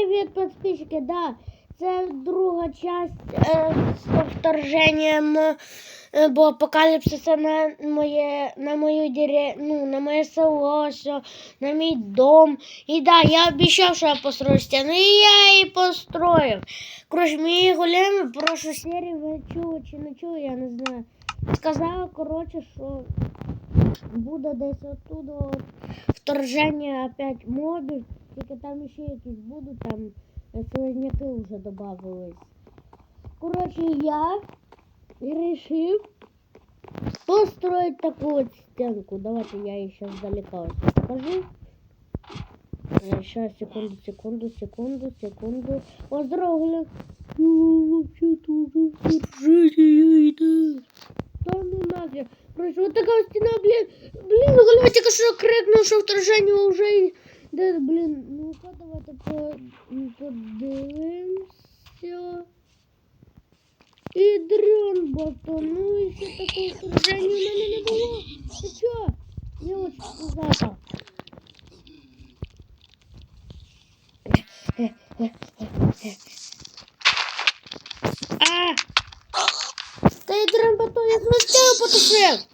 Привіт, підписчики, да. Це друга часть е, з вторженням е, бо апокаліпсиса на моє на мою діре, ну, на моє село, все, на мій дом. І да, я обіцяв, що я построю стіну, і я її построїв. Коротше, мої големи прошу серію ви чули чи не чули, я не знаю. Сказала, коротше, що буде десь оттуда от вторження опять мобів, тільки там ще якісь будуть, там е, слизняки вже додавались. Коротше, я вирішив построить таку от стенку. Давайте я її сейчас далеко ось покажу. Сейчас, секунду, секунду, секунду, секунду. О, здорово, Гля. Ну, вообще-то уже вторжение идет. Да ну нафиг. Короче, вот такая стена, блин. Блин, Гля, тільки що крикнув, що вторження вже Да, блин, ну-ка, давайте по... подивимося. І дрон батону, і ще такого вторження в мене не було. Ти чо? Мілочка пузата. А! Та й дрон батон, я змістив потушив.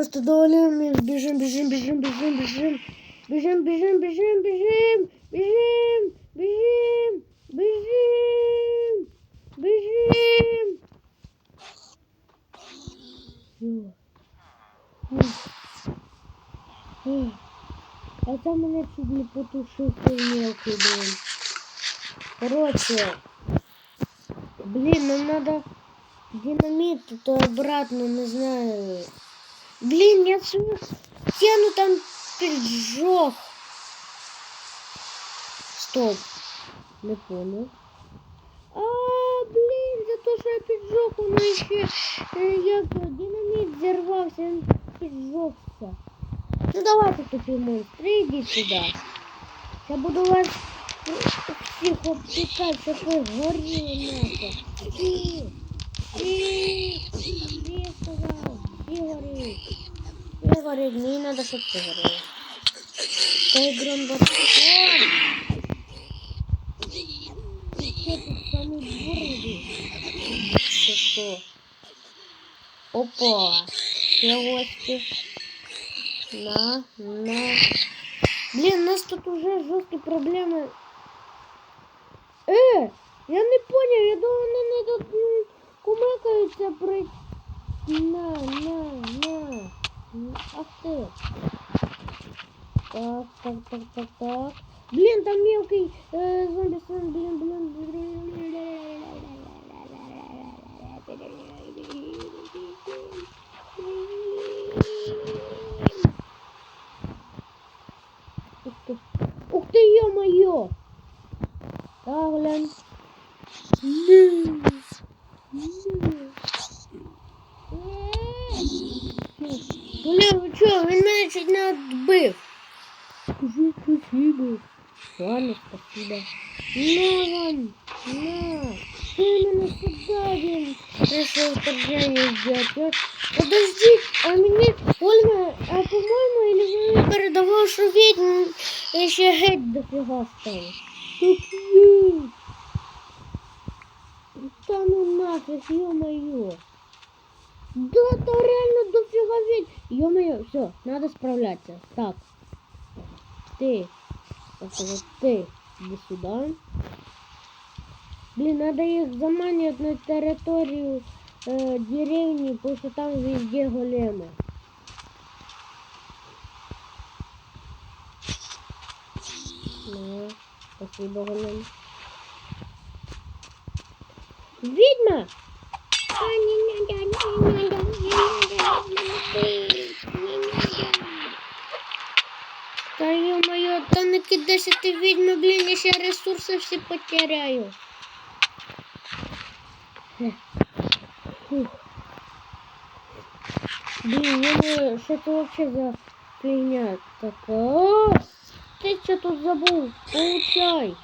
Просто доволі біжим, біжим, біжим, біжим, біжим. Біжим, біжим, біжим, біжим, біжим, біжим, біжим, біжим. Йо. Ой. А це мене чуть не потушив цей мелкий, блин. Короче, блин, нам надо динамит, то обратно, не знаю. Блин, я свою стену там поджег. Стоп. Не понял. А, блин, за то, что я поджег, он еще, э, як динамит взорвался, он поджегся. Ну давайте, тупые монстры, иди сюда. Я буду вас всех обтекать, чтобы вы горели нахуй. И, и, и, сказал. І горить. І горить. Мені треба, щоб це горіло. Той дрон батон. Що тут самі бурди? Що що? Опа. Ще гості. На, на. Блін, у нас тут уже жорсткі проблеми. Е, я не поняв, я думаю, вони не тут м, кумекаються пройти. На, на, на. Ах ты. Так, так, так, так, так. Блин, там мелкий э, зомби сын, блин, блин. Ух ты, ух ты, ё-моё! Да, глянь. Бля, ви чого? Він мене чуть не відбив. Скажи спасибо. Ладно, спасибо. На вам, на. Ты мене сюда, він решил вторжение сделать. Я- Подожди, а мені, Ольга, а по-моєму, или ви передавав, що відьм ще геть дофіга стало. Так є. Та ну нафиг, ё-моё. Да, там реально дофига ведь. Ё-моё, все, надо справляться. Так. Ты. Так, вот ты. Иди сюда. Блин, надо их заманивать на территорию э, деревни, потому что там везде големы. На, спасибо, голем. Ведьма! А, не надо, не надо, не надо, не надо. Та ё-моё, та не кидайся ти відьма, блін, я ще ресурси всі потеряю. Е. Фух. Блін, ё-моё, що це вообще за фігня така? О, ти що тут забув? Получай.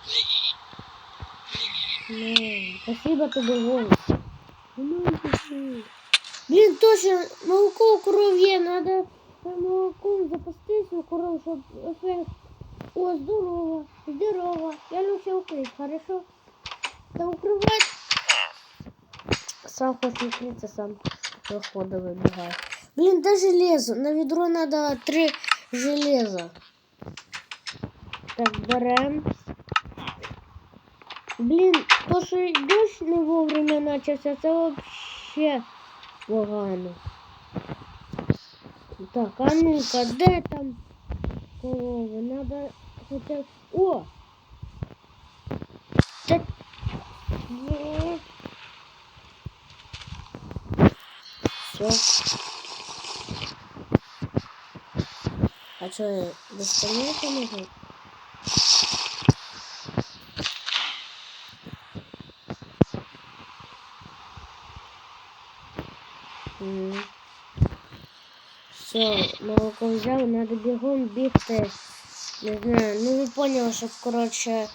Ну, спасибо тобі, голос. Ну, пошли. Блин, точно, молоко у коров є, надо молоком запастись у коров, ефект О, здорово, здорово. Я научился укрыть, хорошо? Да укрывать. Сам хочет укрыться, сам прохода выбегает. Блин, да железо. На ведро надо три железа. Так, берем. Блін, то, дощ не вовремя начався, це вообще погано. Так, а ну-ка, там корови? Надо хоча б... О! Це... Все. А я без конца можу? Все, молоко взяв, надо бігом бігти. Не знаю, ну ви поняли, що, коротше,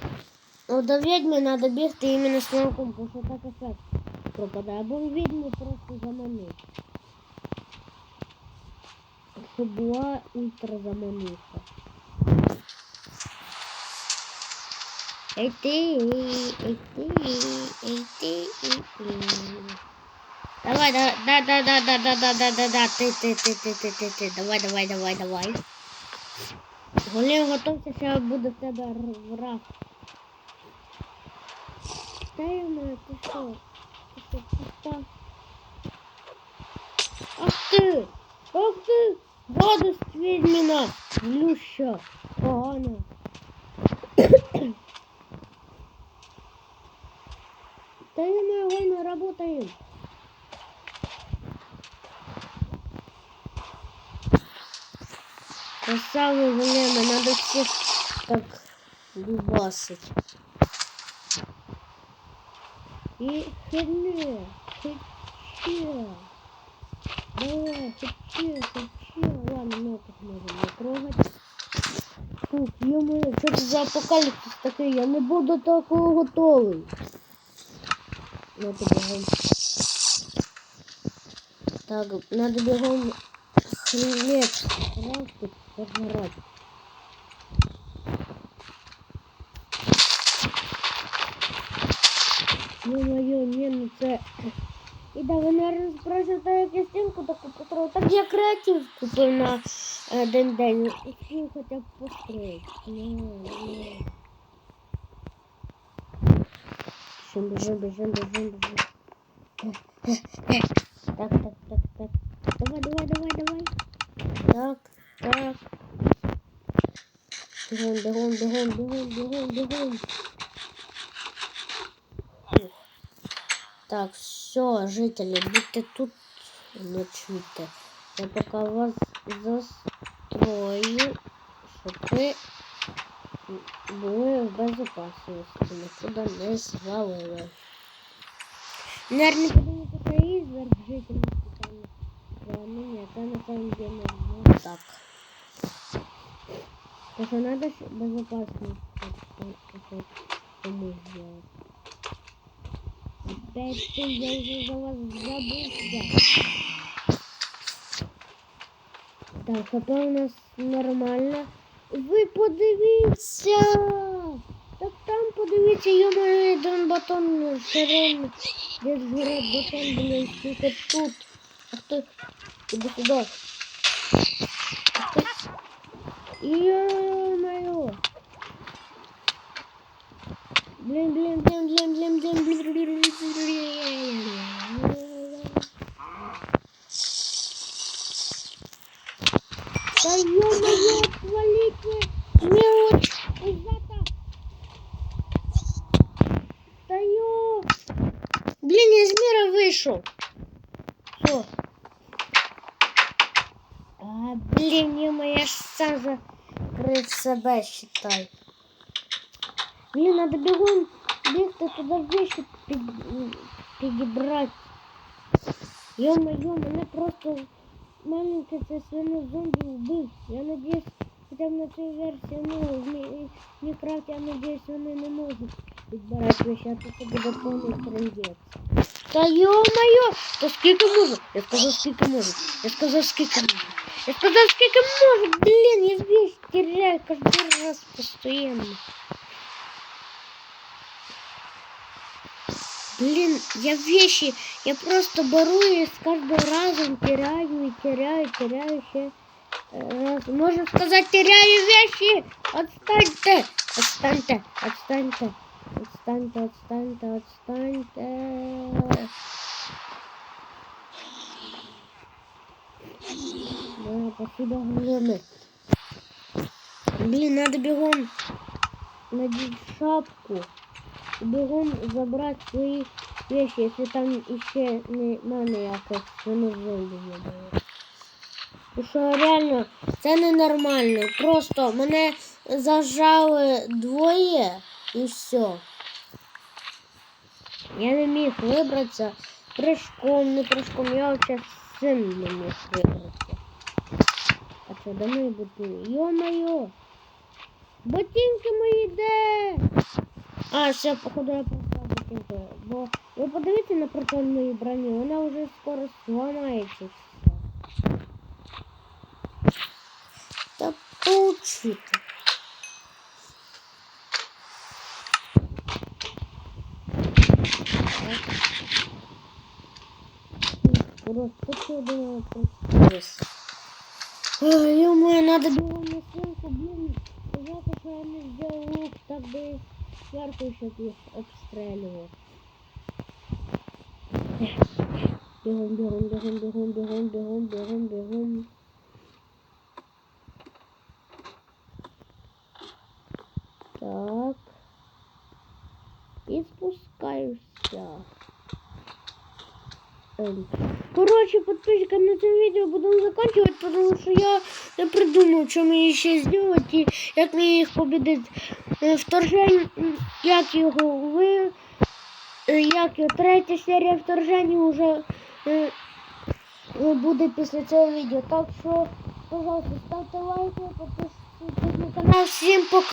ну до відьми надо бігти іменно з молоком, бо що так ефект пропадає. Або відьму просто заманить. Щоб була ультра замануха. Ей ти, ей ти, ей ти, ей ти. Давай, да, да, да, да, да, да, да, да, да, да, ты, ты, ты, ты, ты, ты, ты, давай, давай, давай, давай. Голем готовься, сейчас буде в тебе р- враг. Ти що? Ти що, ти що? Ах ти! Ах ти! Гадость відьміна! Злюща! Погана! Та я маю, война, работаем! Красавы, блин, надо всех так дубасить. И херня, херня. Давай, херня, херня. Ладно, ну так можем не трогать. Фух, ё что это за апокалипсис такой? Я не буду такого готовий. Ну, это бегом. Так, надо бегом хлеб пожрать. Ну моє, ні, и це. І да, вони розпросять на кістинку таку потрою. Так я креатив купив на э, один день. І хотів хоча б построїть. Ну, ні. Бежим, бежим, бежим, бежим, бежим. Так, так, так, так. Давай, давай, давай, давай. Так так. Бегом, бегом, бегом, бегом, бегом, бегом. Так, все, жители, будьте тут ночуйте. Я пока вас застрою, щоб ви були в безопасності, нікуди не звалили. Наверное, потому что изверг. Да, ну нет, это на самом деле ну, так. Потому что надо ж безопасность как-то помочь сделать. Опять ты, я уже за вас забылся. Так, хп у нас нормально. Ви подивіться! Так там подивіться, йо-моє, один батон ширин. Десь город батон, блин, скільки тут. Ах ти, іди сюди. Ах ти. Йо-моє. Блин, блин, блин, блин, блин, блин, блин, блин, блин, блин. Да ё-моё, отвалите! Мелочь! Ребята! Да ё! Блин, я из мира вышел. Все. А, блин, ё я ж сам закрив себе, считай. Блин, надо бегом бігти туди вещи під, підібрати. Ё-моё, мене просто маленький це свино зомбі вбив. Я надіюсь, хоча б на цій версії, ну, в Мі- Мінкрафті, я надіюсь, вони не можуть підбирати вещи, а то це буде повний трендець. Та ё-моё! Та скільки можу? Я сказав, скільки можу. Я сказав, скільки можу. Я сказав, скільки можу, блін, я вещь теряю кожен раз постійно. Блин, я вещи, я просто беру и с каждым разом теряю и теряю, теряю еще раз. Можно сказать, теряю вещи. Отстаньте, отстаньте, отстаньте, отстаньте, отстаньте, отстаньте. Да, спасибо огромное. Блин, надо бегом надеть шапку. і бігом забрати свої вещи, якщо там іще нема ніяких неможливо. Тому що реально це ненормально. Просто мене зажали двоє і все. Я не міг вибратися прыжком, не прыжком, я вообще з не міг вибратися. А що, до мої ботинки? Йо-моє! Ботинки мої де? А, все, походу я просто ботинки. Бо ви подивіться на протон моїй броні, вона вже скоро зламається все. Та поучити. Просто что я думала просто Ой, ё-моё, надо было на свинку, блин. Жалко, что я не сделал лук, так бы сверху еще их обстреливал. Бегом, бегом, бегом, бегом, бегом, бегом, бегом, бегом. Так. И спускаешься. Короче, подписчикам на этом видео будем заканчивать, потому что я не придумал, что мне еще сделать и как мне их победить. Е, як його ви, е, як його третя серія вторження вже е, буде після цього відео. Так що, пожалуйста, ставте лайки, підписуйтесь на канал. Всім пока.